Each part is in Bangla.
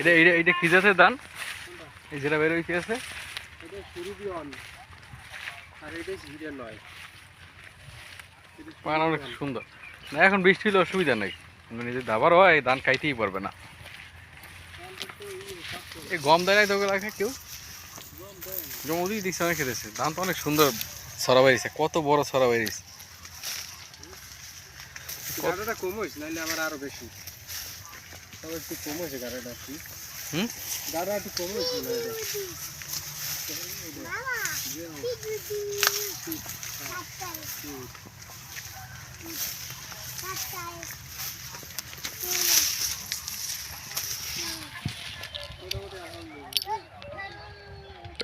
এটা এটা এটা কি জাতের ধান? এই যেটা বের হইতে আছে? এটা অন আর এটা হিরে নয়। পান অনেক সুন্দর। না এখন বৃষ্টি হলে অসুবিধা নেই। যদি দাবার হয় ধান খাইতেই পারবে না। এই গম দেয় নাই তোকে রাখে কেউ? জমুদি দিচ্ছে অনেক খেতেছে। ধান তো অনেক সুন্দর ছড়া বেরিয়েছে কত বড় ছড়া বেরিয়েছে। গাড়াটা কম হয়েছে নাহলে আমার আরও বেশি। তবে একটু কম হয়েছে গাড়াটা একটু হুম? গাড়া একটু কম হয়েছে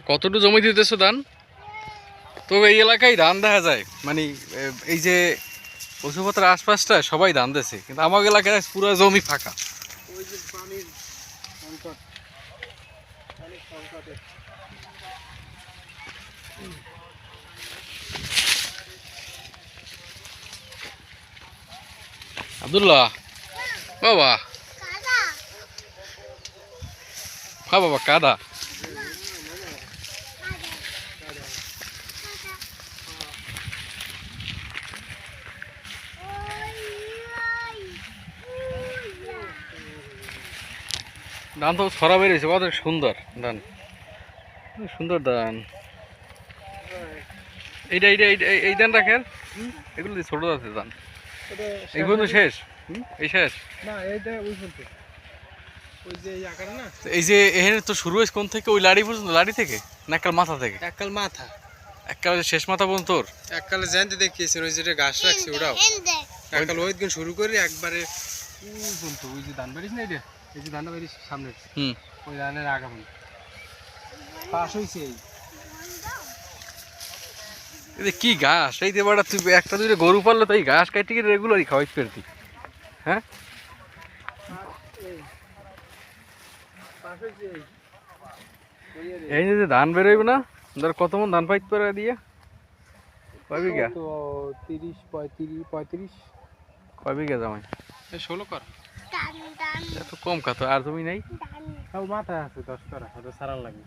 কতটুকু জমি দিতেছো ধান? তো এই এলাকায় ধান দেখা যায়। মানে এই যে পশুপত্রের আশপাশটা সবাই ধান দিছে কিন্তু আমার এলাকায় পুরো জমি ফাঁকা। ওই যে পানির সংকট। পানির সংকটে। আব্দুল্লাহ। বাবা। হ্যাঁ বাবা কাদা। ধান তো ছড়া বেরিয়েছে কত সুন্দর ধান। সুন্দর ধান। এইটা এইটা এই- এই ধান রাখেন এগুলো ছোট আছে ধান। এই শেষ। হুম? এই শেষ? না এইটা ওই যে এই আকার না? এই যে এখানে তো শুরু হয়েছে কোন থেকে? ওই লাড়ি পর্যন্ত লাড়ি থেকে? না এককাল মাথা থেকে? এককাল মাথা। এককাল শেষ মাথা পর্যন্ত তোর? এককালে জানতে দেখিয়েছেন ওই যেটা ঘাস রাখছি ওটাও। এককাল ওই দিন শুরু করি একবারে ওই পর্যন্ত। ওই যে ধান বাড়িস না এটা এই যে ধানটা বাড়িস সামনে হুম। ওই ধানের আগা পর্যন্ত পাশ হয়েছে এই। এই কি ঘাস? এই যে বাড়া তুই একটা দুইটা গরু পারলে তো এই ঘাস কাটি রেগুলারই খাওয়াইতে পারতি হ্যাঁ? এই যে ধান বেরোইবে না ধর কত মন ধান পাইতে পারে দিয়ে কয় বিঘা? তো তিরিশ পঁয়ত্রিশ পঁয়ত্রিশ। কয় বিঘা জামাই? ষোলো কর। এত কম খাতো আর তুমি নাই? মাথায় আছে দশ করা ওটা সারান লাগবে